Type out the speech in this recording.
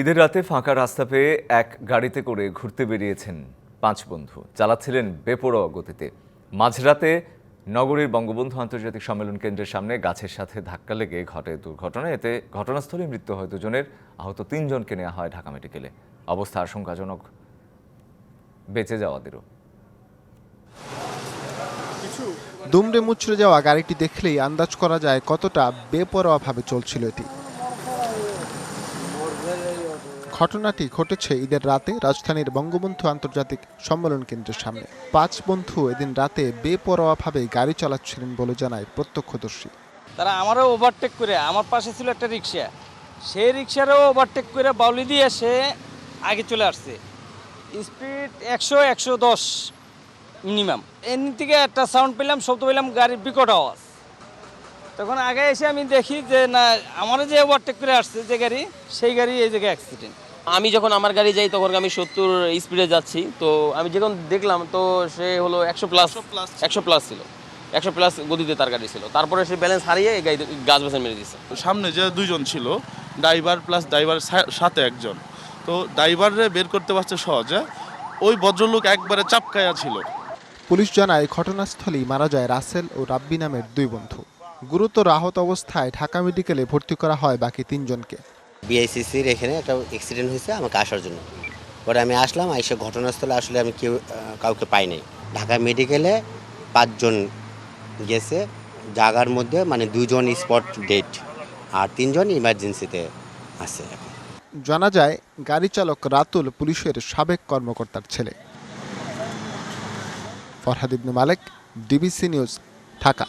ঈদের রাতে ফাঁকা রাস্তা পেয়ে এক গাড়িতে করে ঘুরতে বেরিয়েছেন পাঁচ বন্ধু। চালাচ্ছিলেন বেপরোয়া গতিতে। মাঝরাতে নগরীর বঙ্গবন্ধু আন্তর্জাতিক সম্মেলন কেন্দ্রের সামনে গাছের সাথে ধাক্কা লেগে ঘটে দুর্ঘটনা। এতে ঘটনাস্থলে মৃত্যু হয় দুজনের। আহত তিনজনকে নেওয়া হয় ঢাকা মেডিকেলে। অবস্থা আশঙ্কাজনক। বেঁচে যাওয়াদেরও। দুমড়ে মুচড়ে যাওয়া গাড়িটি দেখলেই আন্দাজ করা যায় কতটা বেপরোয়াভাবে চলছিল এটি। ঘটনাটি ঘটেছে ঈদের রাতে রাজধানীর বঙ্গবন্ধু আন্তর্জাতিক সম্মেলন কেন্দ্রের সামনে। পাঁচ বন্ধু এদিন রাতে বেপরোয়াভাবে গাড়ি চালাচ্ছিলেন বলে জানায় প্রত্যক্ষদর্শী। তারা আমারও ওভারটেক করে, আমার পাশে ছিল একটা রিক্সা। সেই রিক্সারও ওভারটেক করে বাউলি দিয়ে সে আগে চলে আসছে। স্পিড একশো একশো দশ মিনিমাম এমনি থেকে একটা সাউন্ড পেলাম, শব্দ পেলাম, গাড়ির বিকট আওয়াজ। তখন আগে এসে আমি দেখি যে না, আমারও যে ওভারটেক করে আসছে যে গাড়ি, সেই গাড়ি এই জায়গায় অ্যাক্সিডেন্ট আমি যখন আমার গাড়ি যাই তখন আমি সত্তর স্পিডে যাচ্ছি। তো আমি যখন দেখলাম তো সে হলো একশো প্লাস একশো প্লাস ছিল। একশো প্লাস গতিতে তার গাড়ি ছিল। তারপরে সে ব্যালেন্স হারিয়ে গাছ বেছে মেরে দিচ্ছে সামনে যে দুইজন ছিল ড্রাইভার প্লাস ড্রাইভার সাথে একজন। তো ড্রাইভারে বের করতে পারছে সহজে। ওই ভদ্রলোক একবারে চাপকায়া ছিল। পুলিশ জানায় ঘটনাস্থলেই মারা যায় রাসেল ও রাব্বি নামের দুই বন্ধু। গুরুতর আহত অবস্থায় ঢাকা মেডিকেলে ভর্তি করা হয় বাকি তিনজনকে। বিআইসিসির এখানে একটা অ্যাক্সিডেন্ট হয়েছে, আমাকে আসার জন্য। পরে আমি আসলাম, এসে ঘটনাস্থলে আসলে আমি কেউ কাউকে পাইনি ঢাকা মেডিকেলে পাঁচজন গেছে, জায়গার মধ্যে মানে দুজন স্পট ডেট আর তিনজন ইমার্জেন্সিতে আছে জানা যায়, গাড়ি চালক রাতুল পুলিশের সাবেক কর্মকর্তার ছেলে। Farhad Ibne Malek, DBC news, Dhaka.